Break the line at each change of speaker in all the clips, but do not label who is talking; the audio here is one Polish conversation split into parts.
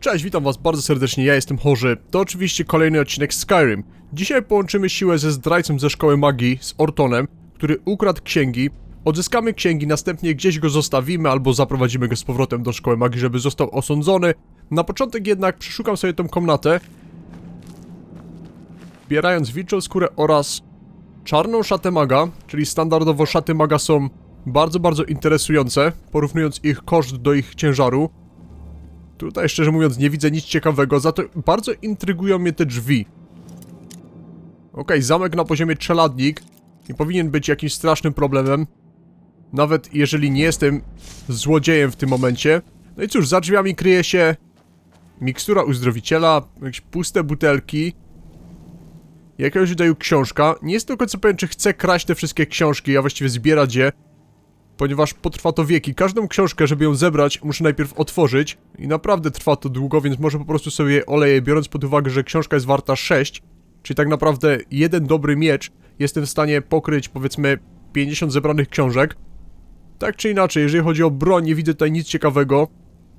Cześć, witam was bardzo serdecznie, ja jestem Chorzy. To oczywiście kolejny odcinek Skyrim. Dzisiaj połączymy siłę ze zdrajcą ze szkoły magii, z Ortonem, który ukradł księgi. Odzyskamy księgi, następnie gdzieś go zostawimy albo zaprowadzimy go z powrotem do szkoły magii, żeby został osądzony. Na początek jednak przeszukam sobie tą komnatę. Zbierając wilczą skórę oraz czarną szatę maga, czyli standardowo szaty maga są bardzo, bardzo interesujące, porównując ich koszt do ich ciężaru. Tutaj szczerze mówiąc nie widzę nic ciekawego, za to bardzo intrygują mnie te drzwi. Okej, zamek na poziomie czeladnik nie powinien być jakimś strasznym problemem. Nawet jeżeli nie jestem złodziejem w tym momencie. No i cóż, za drzwiami kryje się mikstura uzdrowiciela, jakieś puste butelki, jakiegoś rodzaju książka. Nie jestem do końca pewien, czy chcę kraść te wszystkie książki, a właściwie zbierać je ponieważ potrwa to wieki. Każdą książkę, żeby ją zebrać, muszę najpierw otworzyć i naprawdę trwa to długo, więc może po prostu sobie oleję, biorąc pod uwagę, że książka jest warta 6, czyli tak naprawdę jeden dobry miecz jestem w stanie pokryć, powiedzmy, 50 zebranych książek. Tak czy inaczej, jeżeli chodzi o broń, nie widzę tutaj nic ciekawego.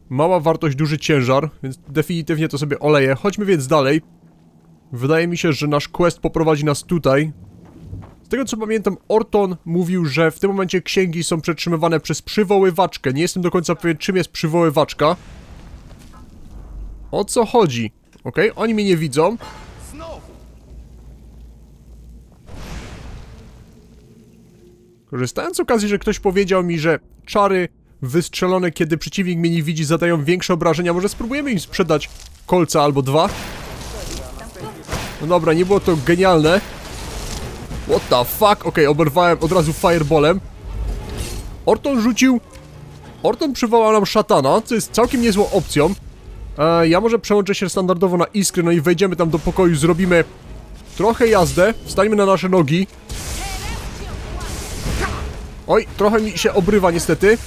Mała wartość, duży ciężar, więc definitywnie to sobie oleję. Chodźmy więc dalej. Wydaje mi się, że nasz quest poprowadzi nas tutaj, tego co pamiętam, Orton mówił, że w tym momencie księgi są przetrzymywane przez przywoływaczkę. Nie jestem do końca pewien, czym jest przywoływaczka. O co chodzi? Okej, oni mnie nie widzą. Korzystając z okazji, że ktoś powiedział mi, że czary wystrzelone, kiedy przeciwnik mnie nie widzi, zadają większe obrażenia, może spróbujemy im sprzedać kolca albo dwa? No dobra, nie było to genialne. What the fuck? Okej, oberwałem od razu fireballem. Orton rzucił... Orton przywołał nam szatana, co jest całkiem niezłą opcją. E, ja może przełączę się standardowo na iskry, no i wejdziemy tam do pokoju, zrobimy trochę jazdę, wstańmy na nasze nogi. Oj, trochę mi się obrywa niestety.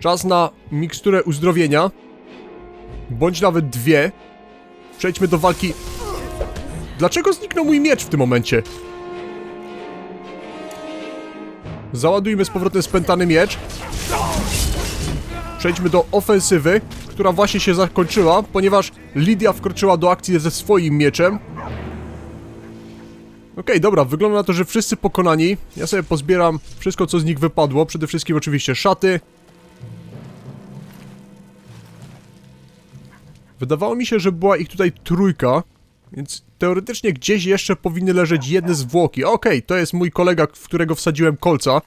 Czas na miksturę uzdrowienia. Bądź nawet dwie. Przejdźmy do walki. Dlaczego zniknął mój miecz w tym momencie? Załadujmy z powrotem spętany miecz. Przejdźmy do ofensywy, która właśnie się zakończyła, ponieważ Lidia wkroczyła do akcji ze swoim mieczem. Okej, dobra, wygląda na to, że wszyscy pokonani. Ja sobie pozbieram wszystko, co z nich wypadło. Przede wszystkim oczywiście szaty. Wydawało mi się, że była ich tutaj trójka, więc teoretycznie gdzieś jeszcze powinny leżeć jedne zwłoki. Okej, to jest mój kolega, w którego wsadziłem kolca.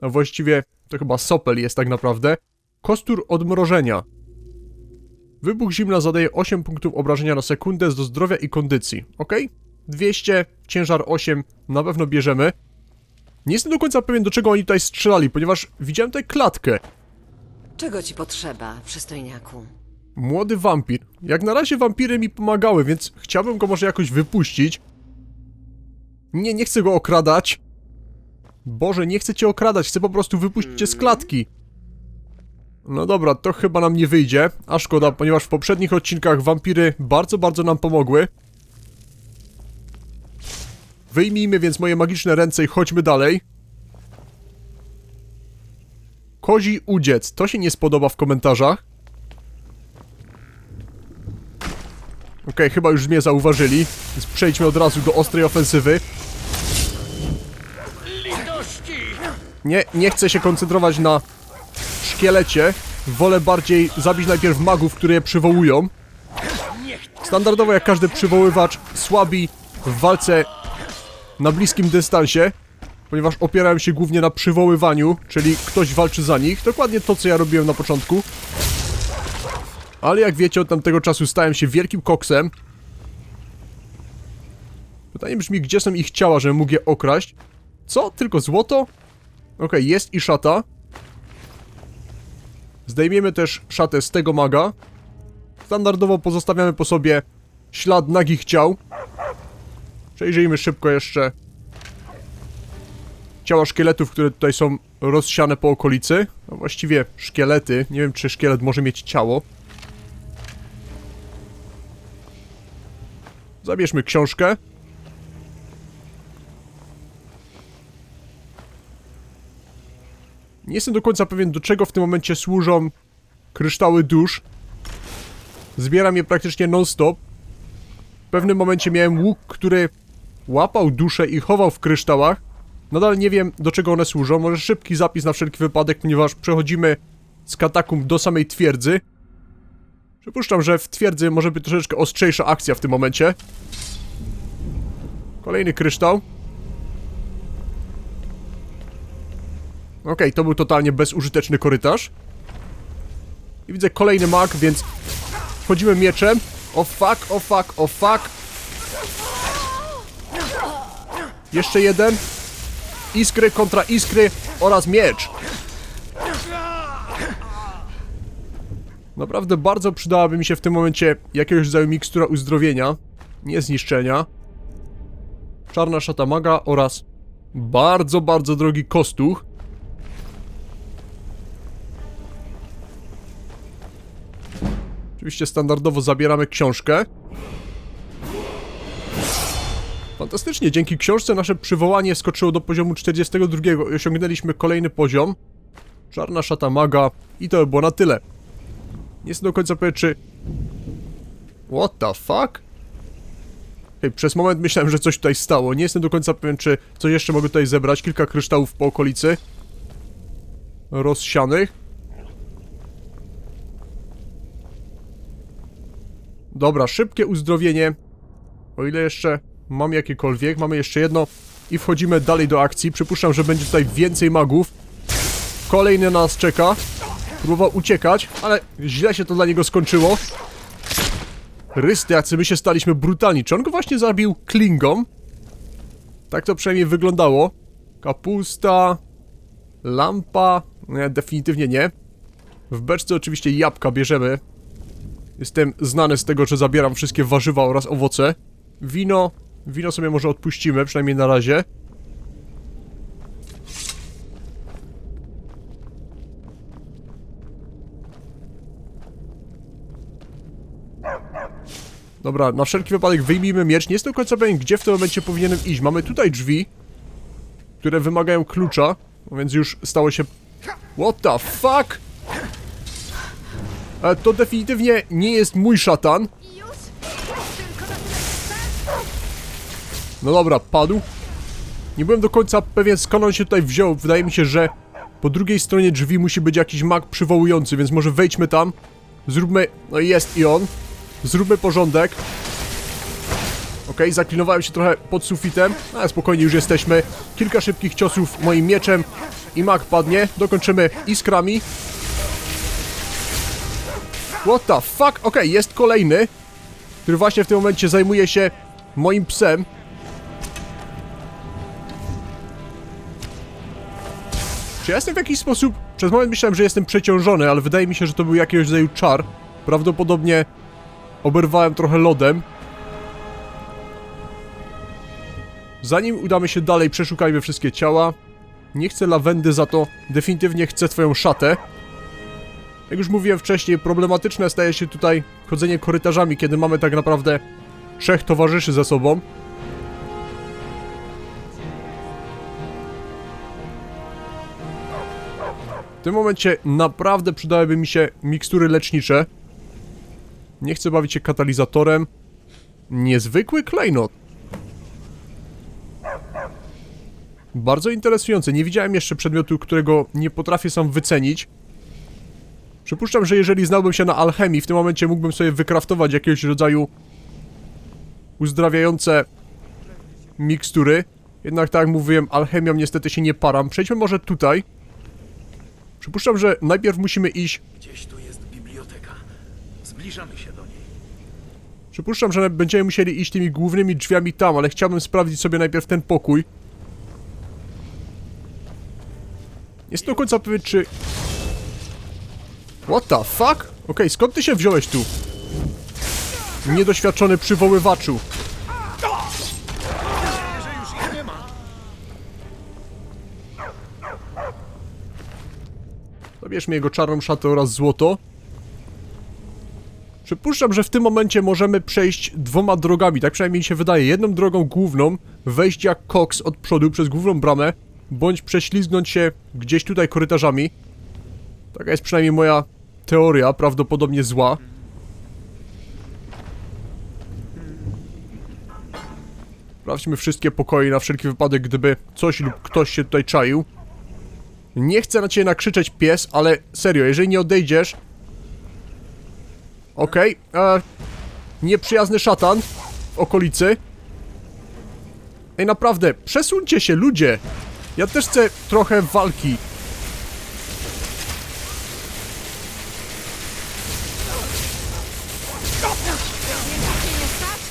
A właściwie to chyba sopel jest tak naprawdę. Kostur odmrożenia. Wybuch zimna zadaje 8 punktów obrażenia na sekundę do zdrowia i kondycji. Ok? 200, ciężar 8, na pewno bierzemy. Nie jestem do końca pewien, do czego oni tutaj strzelali, ponieważ widziałem tutaj klatkę.
Czego ci potrzeba, przystojniaku?
Młody wampir. Jak na razie wampiry mi pomagały, więc chciałbym go może jakoś wypuścić. Nie, nie chcę go okradać. Boże, nie chcę cię okradać, chcę po prostu wypuścić cię z klatki. No dobra, to chyba nam nie wyjdzie, a szkoda, ponieważ w poprzednich odcinkach wampiry bardzo, bardzo nam pomogły. Wyjmijmy więc moje magiczne ręce i chodźmy dalej. Kozi udziec, to się nie spodoba w komentarzach. Okej, chyba już mnie zauważyli, więc przejdźmy od razu do ostrej ofensywy. Nie, nie chcę się koncentrować na szkielecie. Wolę bardziej zabić najpierw magów, które je przywołują. Standardowo jak każdy przywoływacz słabi w walce na bliskim dystansie, ponieważ opierałem się głównie na przywoływaniu, czyli ktoś walczy za nich. Dokładnie to, co ja robiłem na początku. Ale jak wiecie, od tamtego czasu stałem się wielkim koksem. Pytanie brzmi, gdzie są ich ciała, żebym mógł je okraść? Co? Tylko złoto? Okej, okay, jest i szata. Zdejmiemy też szatę z tego maga. Standardowo pozostawiamy po sobie ślad nagich ciał. Przejrzyjmy szybko jeszcze ciała szkieletów, które tutaj są rozsiane po okolicy. No właściwie szkielety. Nie wiem, czy szkielet może mieć ciało. Zabierzmy książkę. Nie jestem do końca pewien, do czego w tym momencie służą kryształy dusz. Zbieram je praktycznie non-stop. W pewnym momencie miałem łuk, który łapał duszę i chował w kryształach. Nadal nie wiem, do czego one służą. Może szybki zapis na wszelki wypadek, ponieważ przechodzimy z katakumb do samej twierdzy. Przypuszczam, że w twierdzy może być troszeczkę ostrzejsza akcja w tym momencie. Kolejny kryształ. Okej, to był totalnie bezużyteczny korytarz. I widzę kolejny mag, więc wchodzimy mieczem. O fuck, o fuck, o fuck. Jeszcze jeden. Iskry kontra iskry oraz miecz. Naprawdę bardzo przydałaby mi się w tym momencie jakiegoś rodzaju mikstura uzdrowienia, nie zniszczenia. Czarna szata maga oraz bardzo, bardzo drogi kostuch. Oczywiście standardowo zabieramy książkę. Fantastycznie, dzięki książce nasze przywołanie skoczyło do poziomu 42 i osiągnęliśmy kolejny poziom. Czarna szata maga i to by było na tyle. Nie jestem do końca pewien, czy... What the fuck? Hej, przez moment myślałem, że coś tutaj stało. Nie jestem do końca pewien, czy coś jeszcze mogę tutaj zebrać. Kilka kryształów po okolicy. Rozsianych. Dobra, szybkie uzdrowienie. O ile jeszcze mam jakiekolwiek. Mamy jeszcze jedno. I wchodzimy dalej do akcji. Przypuszczam, że będzie tutaj więcej magów. Kolejny nas czeka. Próbował uciekać, ale źle się to dla niego skończyło. Rysty, jacy my się staliśmy brutalni. Czy on go właśnie zabił klingą? Tak to przynajmniej wyglądało. Kapusta. Lampa. Nie, definitywnie nie. W beczce oczywiście jabłka bierzemy. Jestem znany z tego, że zabieram wszystkie warzywa oraz owoce. Wino. Wino sobie może odpuścimy, przynajmniej na razie. Dobra, na wszelki wypadek wyjmijmy miecz. Nie jestem do końca pewien, gdzie w tym momencie powinienem iść. Mamy tutaj drzwi, które wymagają klucza, no więc już stało się... What the fuck? E, to definitywnie nie jest mój szatan. No dobra, padł. Nie byłem do końca pewien skąd on się tutaj wziął. Wydaje mi się, że po drugiej stronie drzwi musi być jakiś mag przywołujący, więc może wejdźmy tam. Zróbmy... No jest i on. Zróbmy porządek. Okay, zaklinowałem się trochę pod sufitem, No, ale spokojnie już jesteśmy. Kilka szybkich ciosów moim mieczem i mag padnie. Dokończymy iskrami. What the fuck? Okay, jest kolejny, który właśnie w tym momencie zajmuje się moim psem. Czy ja jestem w jakiś sposób... Przez moment myślałem, że jestem przeciążony, ale wydaje mi się, że to był jakiś rodzaju czar. Prawdopodobnie oberwałem trochę lodem. Zanim udamy się dalej, przeszukajmy wszystkie ciała. Nie chcę lawendy, za to definitywnie chcę twoją szatę. Jak już mówiłem wcześniej, problematyczne staje się tutaj chodzenie korytarzami, kiedy mamy tak naprawdę trzech towarzyszy ze sobą. W tym momencie naprawdę przydałyby mi się mikstury lecznicze. Nie chcę bawić się katalizatorem. Niezwykły klejnot. Bardzo interesujące. Nie widziałem jeszcze przedmiotu, którego nie potrafię sam wycenić. Przypuszczam, że jeżeli znałbym się na alchemii, w tym momencie mógłbym sobie wykraftować jakiegoś rodzaju uzdrawiające mikstury. Jednak tak jak mówiłem, alchemią niestety się nie param. Przejdźmy może tutaj. Przypuszczam, że najpierw musimy iść...
Zbliżamy się do niej.
Przypuszczam, że będziemy musieli iść tymi głównymi drzwiami tam, ale chciałbym sprawdzić sobie najpierw ten pokój. Jest do końca pewien, czy... What the fuck? Okej, okay, skąd ty się wziąłeś tu? Niedoświadczony przywoływaczu.
Ma.
Zabierzmy jego czarną szatę oraz złoto. Przypuszczam, że w tym momencie możemy przejść dwoma drogami, tak przynajmniej mi się wydaje. Jedną drogą główną, wejść jak koks od przodu przez główną bramę, bądź prześlizgnąć się gdzieś tutaj korytarzami. Taka jest przynajmniej moja teoria, prawdopodobnie zła. Sprawdźmy wszystkie pokoje na wszelki wypadek, gdyby coś lub ktoś się tutaj czaił. Nie chcę na ciebie nakrzyczeć pies, ale serio, jeżeli nie odejdziesz, Okej, e, Nieprzyjazny szatan w okolicy. Ej, naprawdę, przesuńcie się, ludzie! Ja też chcę trochę walki.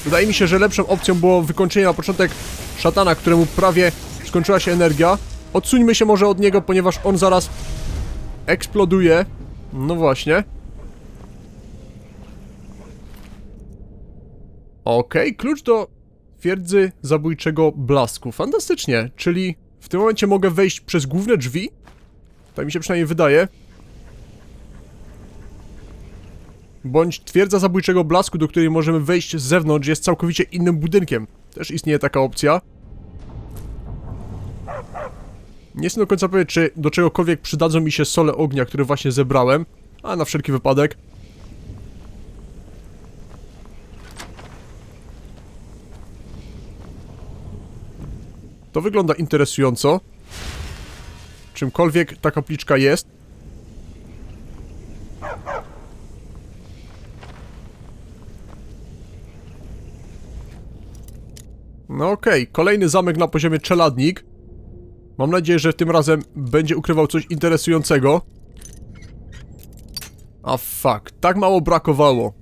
Wydaje mi się, że lepszą opcją było wykończenie na początek szatana, któremu prawie skończyła się energia. Odsuńmy się może od niego, ponieważ on zaraz eksploduje. No właśnie. Okej, klucz do twierdzy zabójczego blasku. Fantastycznie, czyli w tym momencie mogę wejść przez główne drzwi? Tak mi się przynajmniej wydaje. Bądź twierdza zabójczego blasku, do której możemy wejść z zewnątrz, jest całkowicie innym budynkiem. Też istnieje taka opcja. Nie jestem do końca pewien, czy do czegokolwiek przydadzą mi się sole ognia, które właśnie zebrałem. A na wszelki wypadek. To wygląda interesująco. Czymkolwiek ta kapliczka jest. No okej, kolejny zamek na poziomie czeladnik. Mam nadzieję, że tym razem będzie ukrywał coś interesującego. A fuck, tak mało brakowało.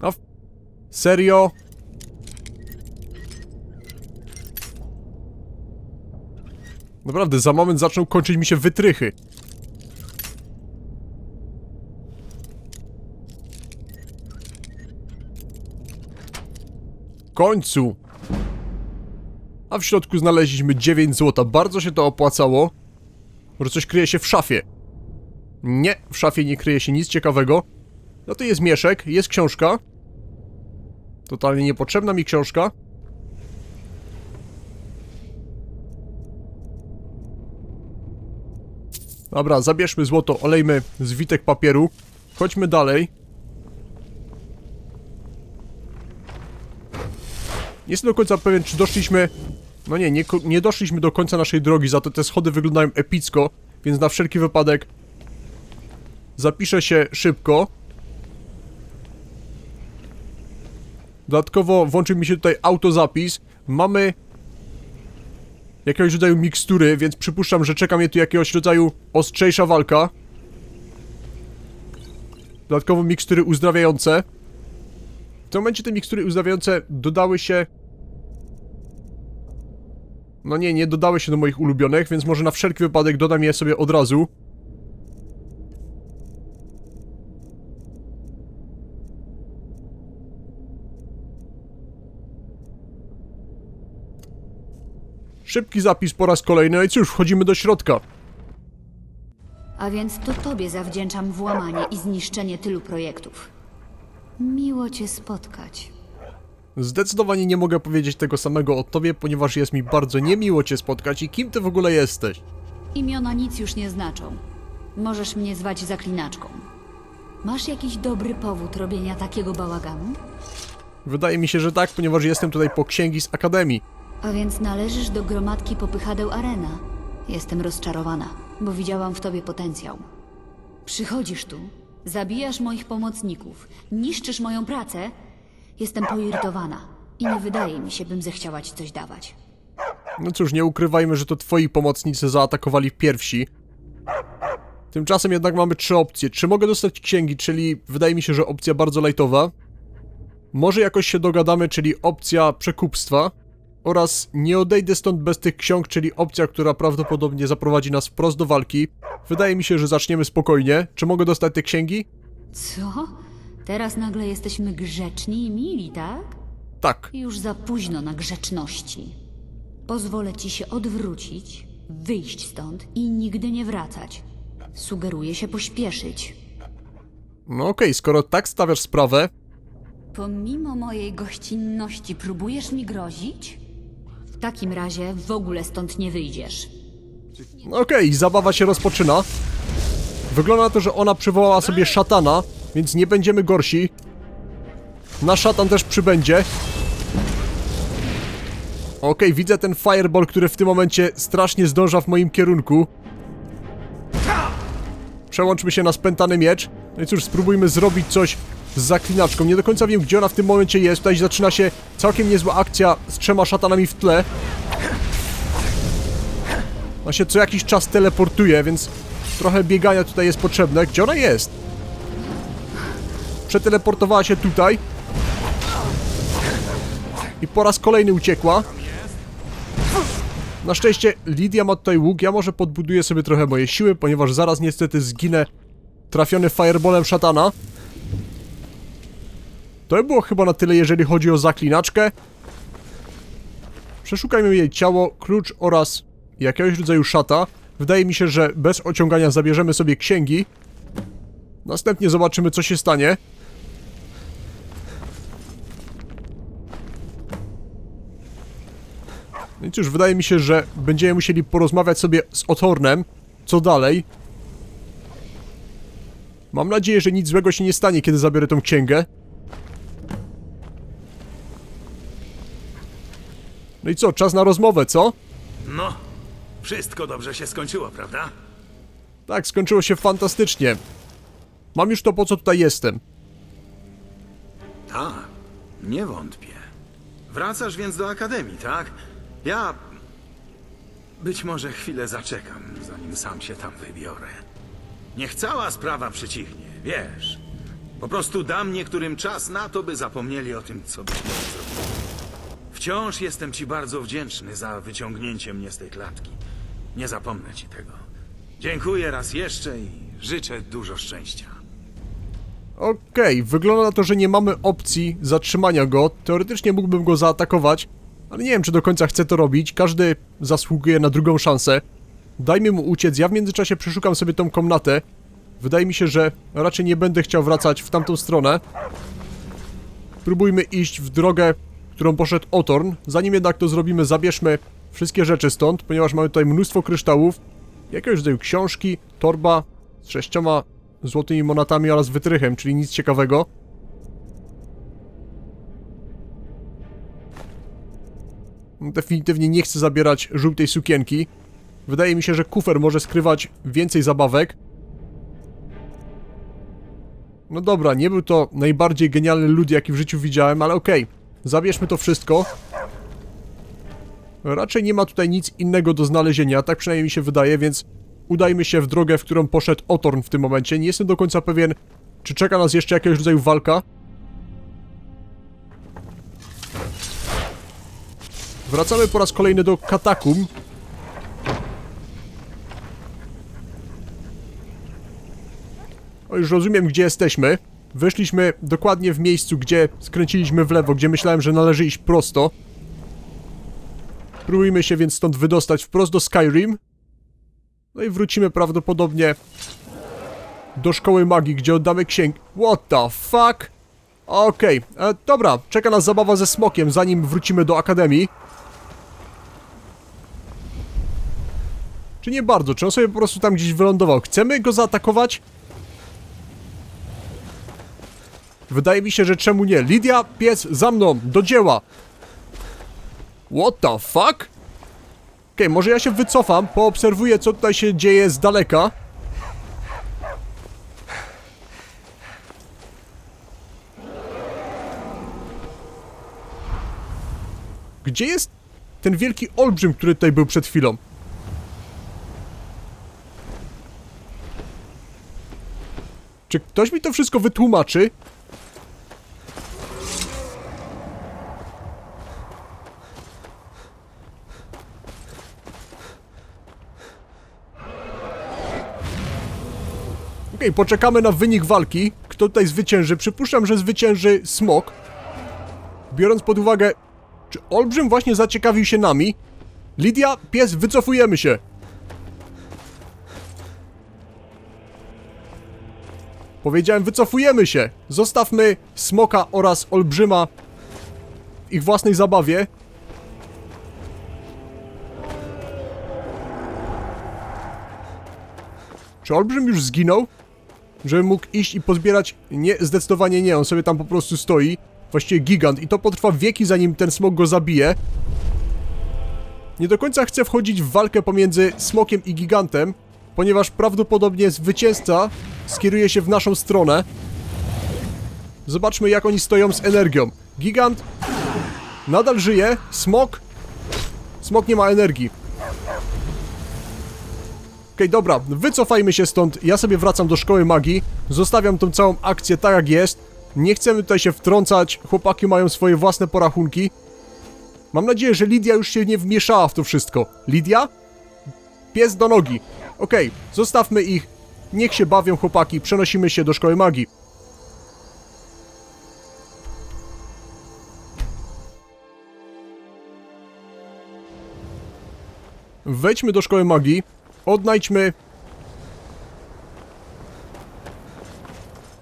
A Serio? Naprawdę, za moment zaczną kończyć mi się wytrychy. Końcu! A w środku znaleźliśmy 9 złota. Bardzo się to opłacało. Może coś kryje się w szafie. Nie, w szafie nie kryje się nic ciekawego. No to jest mieszek, jest książka. Totalnie niepotrzebna mi książka. Dobra, zabierzmy złoto, olejmy zwitek papieru. Chodźmy dalej. Nie jestem do końca pewien, czy doszliśmy... No nie, nie, nie doszliśmy do końca naszej drogi, za to te schody wyglądają epicko, więc na wszelki wypadek zapiszę się szybko. Dodatkowo włączył mi się tutaj autozapis. Mamy jakiegoś rodzaju mikstury, więc przypuszczam, że czeka mnie tu jakiegoś rodzaju ostrzejsza walka. Dodatkowo mikstury uzdrawiające. W tym momencie te mikstury uzdrawiające dodały się... No nie, nie dodały się do moich ulubionych, więc może na wszelki wypadek dodam je sobie od razu. Szybki zapis po raz kolejny, no i cóż, wchodzimy do środka.
A więc to tobie zawdzięczam włamanie i zniszczenie tylu projektów. Miło cię spotkać.
Zdecydowanie nie mogę powiedzieć tego samego o tobie, ponieważ jest mi bardzo niemiło cię spotkać i kim ty w ogóle jesteś?
Imiona nic już nie znaczą. Możesz mnie zwać zaklinaczką. Masz jakiś dobry powód robienia takiego bałaganu?
Wydaje mi się, że tak, ponieważ jestem tutaj po księgi z Akademii.
A więc należysz do gromadki popychadeł Arena. Jestem rozczarowana, bo widziałam w tobie potencjał. Przychodzisz tu, zabijasz moich pomocników, niszczysz moją pracę. Jestem poirytowana i nie wydaje mi się, bym zechciała ci coś dawać.
No cóż, nie ukrywajmy, że to twoi pomocnicy zaatakowali pierwsi. Tymczasem jednak mamy trzy opcje. Czy mogę dostać księgi, czyli wydaje mi się, że opcja bardzo lajtowa. Może jakoś się dogadamy, czyli opcja przekupstwa. Oraz nie odejdę stąd bez tych ksiąg, czyli opcja, która prawdopodobnie zaprowadzi nas wprost do walki. Wydaje mi się, że zaczniemy spokojnie. Czy mogę dostać te księgi?
Co? Teraz nagle jesteśmy grzeczni i mili, tak?
Tak.
Już za późno na grzeczności. Pozwolę ci się odwrócić, wyjść stąd i nigdy nie wracać. Sugeruję się pośpieszyć.
No okej, skoro tak stawiasz sprawę,
Pomimo mojej gościnności próbujesz mi grozić? W takim razie w ogóle stąd nie wyjdziesz.
Okej, zabawa się rozpoczyna. Wygląda na to, że ona przywołała sobie szatana, więc nie będziemy gorsi. Na szatan też przybędzie. Okej, widzę ten fireball, który w tym momencie strasznie zdąża w moim kierunku. Przełączmy się na spętany miecz. No i cóż, spróbujmy zrobić coś z zaklinaczką. Nie do końca wiem, gdzie ona w tym momencie jest. Tutaj zaczyna się całkiem niezła akcja z trzema szatanami w tle. Ona się co jakiś czas teleportuje, więc trochę biegania tutaj jest potrzebne. Gdzie ona jest? Przeteleportowała się tutaj. I po raz kolejny uciekła. Na szczęście Lidia ma tutaj łuk, ja może podbuduję sobie trochę moje siły, ponieważ zaraz niestety zginę trafiony fireballem szatana. To by było chyba na tyle, jeżeli chodzi o zaklinaczkę. Przeszukajmy jej ciało, klucz oraz jakiegoś rodzaju szata. Wydaje mi się, że bez ociągania zabierzemy sobie księgi. Następnie zobaczymy, co się stanie. No i cóż, wydaje mi się, że będziemy musieli porozmawiać sobie z Otornem. Co dalej? Mam nadzieję, że nic złego się nie stanie, kiedy zabiorę tą księgę. No i co, czas na rozmowę, co?
No, wszystko dobrze się skończyło, prawda?
Tak, skończyło się fantastycznie. Mam już to, po co tutaj jestem.
Tak, nie wątpię. Wracasz więc do akademii, tak? Ja. Być może chwilę zaczekam, zanim sam się tam wybiorę. Niech cała sprawa przycichnie, wiesz. Po prostu dam niektórym czas na to, by zapomnieli o tym, co. Wciąż jestem ci bardzo wdzięczny za wyciągnięcie mnie z tej klatki. Nie zapomnę ci tego. Dziękuję raz jeszcze i życzę dużo szczęścia.
Okej, wygląda na to, że nie mamy opcji zatrzymania go. Teoretycznie mógłbym go zaatakować, ale nie wiem, czy do końca chcę to robić. Każdy zasługuje na drugą szansę. Dajmy mu uciec, ja w międzyczasie przeszukam sobie tą komnatę. Wydaje mi się, że raczej nie będę chciał wracać w tamtą stronę. Spróbujmy iść w drogę, którą poszedł Otorn. Zanim jednak to zrobimy, zabierzmy wszystkie rzeczy stąd, ponieważ mamy tutaj mnóstwo kryształów, jakiegoś rodzaju książki, torba z sześcioma złotymi monetami oraz wytrychem, czyli nic ciekawego. Definitywnie nie chcę zabierać żółtej sukienki. Wydaje mi się, że kufer może skrywać więcej zabawek. No dobra, nie był to najbardziej genialny lud, jaki w życiu widziałem, ale okej. Zabierzmy to wszystko. Raczej nie ma tutaj nic innego do znalezienia, tak przynajmniej mi się wydaje, więc udajmy się w drogę, w którą poszedł Otorn w tym momencie. Nie jestem do końca pewien, czy czeka nas jeszcze jakiegoś rodzaju walka. Wracamy po raz kolejny do katakum. O, już rozumiem, gdzie jesteśmy. Wyszliśmy dokładnie w miejscu, gdzie skręciliśmy w lewo, gdzie myślałem, że należy iść prosto. Próbujmy się więc stąd wydostać wprost do Skyrim. No i wrócimy prawdopodobnie do szkoły magii, gdzie oddamy księg. What the fuck? Okej, e, dobra, czeka nas zabawa ze smokiem, zanim wrócimy do akademii. Czy nie bardzo? Czy on sobie po prostu tam gdzieś wylądował? Chcemy go zaatakować? Wydaje mi się, że czemu nie? Lidia, pies, za mną, do dzieła! What the fuck? Okej, może ja się wycofam, poobserwuję co tutaj się dzieje z daleka. Gdzie jest ten wielki olbrzym, który tutaj był przed chwilą? Czy ktoś mi to wszystko wytłumaczy? Poczekamy na wynik walki. Kto tutaj zwycięży? Przypuszczam, że zwycięży smok. Biorąc pod uwagę, czy Olbrzym właśnie zaciekawił się nami? Lidia, pies, wycofujemy się. Powiedziałem, wycofujemy się. Zostawmy smoka oraz Olbrzyma ich własnej zabawie. Czy Olbrzym już zginął? Żeby mógł iść i pozbierać... Nie, zdecydowanie nie, on sobie tam po prostu stoi. właściwie gigant i to potrwa wieki zanim ten smok go zabije. Nie do końca chcę wchodzić w walkę pomiędzy smokiem i gigantem, ponieważ prawdopodobnie zwycięzca skieruje się w naszą stronę. Zobaczmy jak oni stoją z energią. Gigant nadal żyje, smok Smok nie ma energii. Okej, dobra, wycofajmy się stąd. Ja sobie wracam do szkoły magii. Zostawiam tą całą akcję tak jak jest. Nie chcemy tutaj się wtrącać. Chłopaki mają swoje własne porachunki. Mam nadzieję, że Lidia już się nie wmieszała w to wszystko. Lidia? Pies do nogi. Okej, zostawmy ich. Niech się bawią chłopaki. Przenosimy się do szkoły magii. Wejdźmy do szkoły magii, odnajdźmy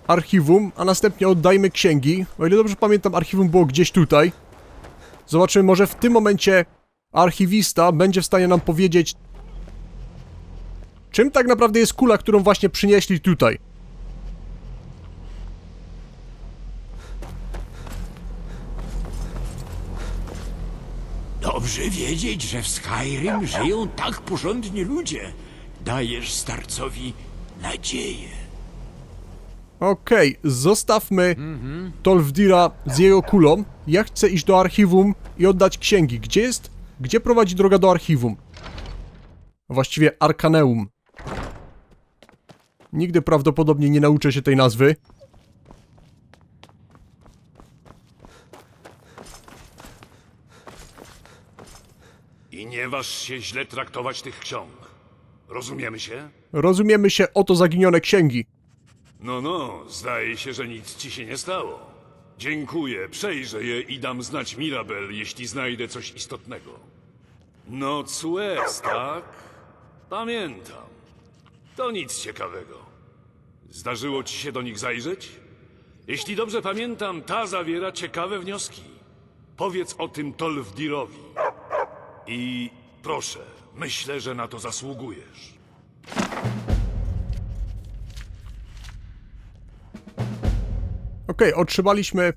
archiwum, a następnie oddajmy księgi. O ile dobrze pamiętam, archiwum było gdzieś tutaj. Zobaczymy, może w tym momencie archiwista będzie w stanie nam powiedzieć, czym tak naprawdę jest kula, którą właśnie przynieśli tutaj.
Dobrze wiedzieć, że w Skyrim żyją tak porządni ludzie. Dajesz starcowi nadzieję.
Okej, zostawmy Tolfdira z jego kulą. Ja chcę iść do archiwum i oddać księgi. Gdzie jest? Gdzie prowadzi droga do archiwum? Właściwie Arkaneum. Nigdy prawdopodobnie nie nauczę się tej nazwy.
I nie waż się źle traktować tych ksiąg. Rozumiemy się?
Rozumiemy się, oto zaginione księgi.
No, no, zdaje się, że nic ci się nie stało. Dziękuję, przejrzę je i dam znać Mirabel, jeśli znajdę coś istotnego. No, West, tak? Pamiętam. To nic ciekawego. Zdarzyło ci się do nich zajrzeć? Jeśli dobrze pamiętam, ta zawiera ciekawe wnioski. Powiedz o tym Tolfdirowi. I proszę, myślę, że na to zasługujesz.
Okej, otrzymaliśmy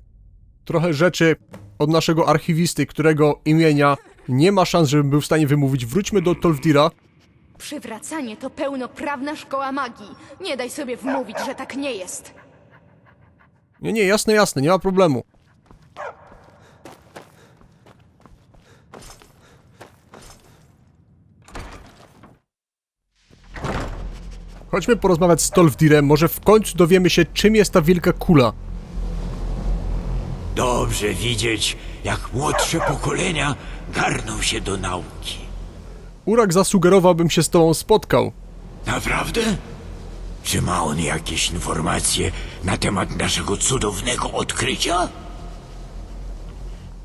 trochę rzeczy od naszego archiwisty, którego imienia nie ma szans, żebym był w stanie wymówić. Wróćmy do Tolfdira.
Przywracanie to pełnoprawna szkoła magii. Nie daj sobie wmówić, że tak nie jest.
Nie, nie, jasne, jasne, nie ma problemu. Chodźmy porozmawiać z Tolfdirem, może w końcu dowiemy się, czym jest ta wielka kula.
Dobrze widzieć, jak młodsze pokolenia garną się do nauki.
Urak zasugerował, bym się z tobą spotkał.
Naprawdę? Czy ma on jakieś informacje na temat naszego cudownego odkrycia?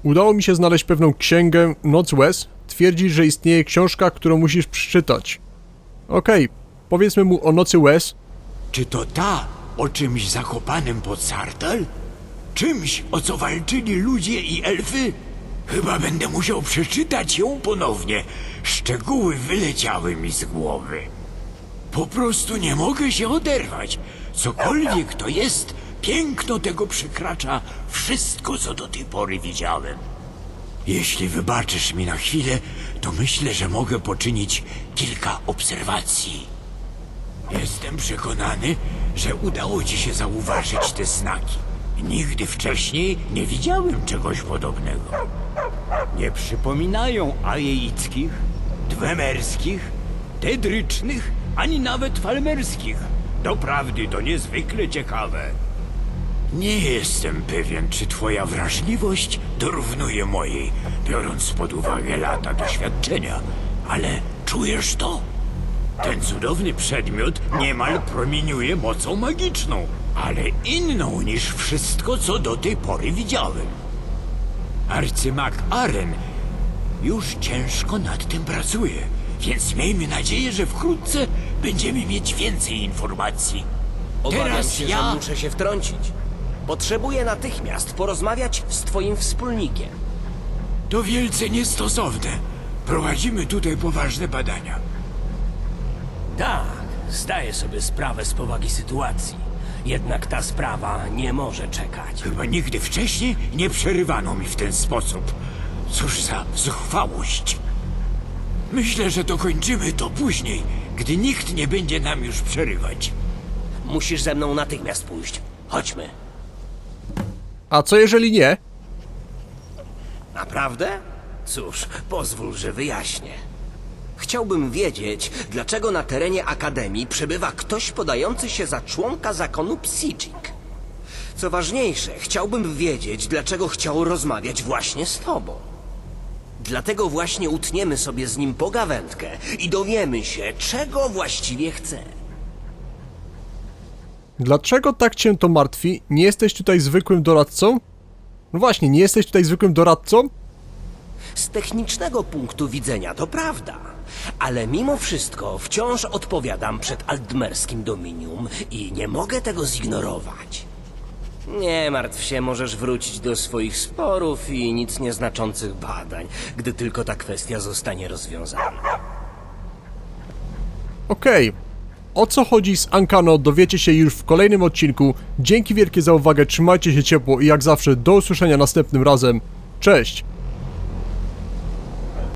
Udało mi się znaleźć pewną księgę Noc Łez. Twierdzi, że istnieje książka, którą musisz przeczytać. Okej, powiedzmy mu o Nocy Łez.
Czy to ta o czymś zakopanym pod Sartal? Czymś, o co walczyli ludzie i elfy? Chyba będę musiał przeczytać ją ponownie. Szczegóły wyleciały mi z głowy. Po prostu nie mogę się oderwać. Cokolwiek to jest, piękno tego przekracza wszystko, co do tej pory widziałem. Jeśli wybaczysz mi na chwilę, to myślę, że mogę poczynić kilka obserwacji. Jestem przekonany, że udało ci się zauważyć te znaki. Nigdy wcześniej nie widziałem czegoś podobnego. Nie przypominają ajeickich, dwemerskich, dedrycznych, ani nawet falmerskich. Doprawdy to niezwykle ciekawe. Nie jestem pewien, czy twoja wrażliwość dorównuje mojej, biorąc pod uwagę lata doświadczenia, ale czujesz to? Ten cudowny przedmiot niemal promieniuje mocą magiczną, ale inną niż wszystko, co do tej pory widziałem. Arcymag Aren już ciężko nad tym pracuje, więc miejmy nadzieję, że wkrótce będziemy mieć więcej informacji.
Obawiam
Teraz
się,
ja-
że muszę się wtrącić. Potrzebuję natychmiast porozmawiać z twoim wspólnikiem.
To wielce niestosowne. Prowadzimy tutaj poważne badania.
Tak, zdaję sobie sprawę z powagi sytuacji. Jednak ta sprawa nie może czekać.
Chyba nigdy wcześniej nie przerywano mi w ten sposób. Cóż za zuchwałość. Myślę, że dokończymy to później, gdy nikt nie będzie nam już przerywać.
Musisz ze mną natychmiast pójść. Chodźmy.
A co jeżeli nie?
Naprawdę? Cóż, pozwól, że wyjaśnię. Chciałbym wiedzieć, dlaczego na terenie Akademii przebywa ktoś podający się za członka zakonu Psijic. Co ważniejsze, chciałbym wiedzieć, dlaczego chciał rozmawiać właśnie z tobą. Dlatego właśnie utniemy sobie z nim pogawędkę i dowiemy się, czego właściwie chce.
Dlaczego tak cię to martwi? Nie jesteś tutaj zwykłym doradcą? No właśnie, nie jesteś tutaj zwykłym doradcą?
Z technicznego punktu widzenia to prawda, ale mimo wszystko wciąż odpowiadam przed Altmerskim Dominium i nie mogę tego zignorować. Nie martw się, możesz wrócić do swoich sporów i nic nieznaczących badań, gdy tylko ta kwestia zostanie rozwiązana.
Okej. O co chodzi z Ankano dowiecie się już w kolejnym odcinku. Dzięki wielkie za uwagę, trzymajcie się ciepło i jak zawsze do usłyszenia następnym razem. Cześć!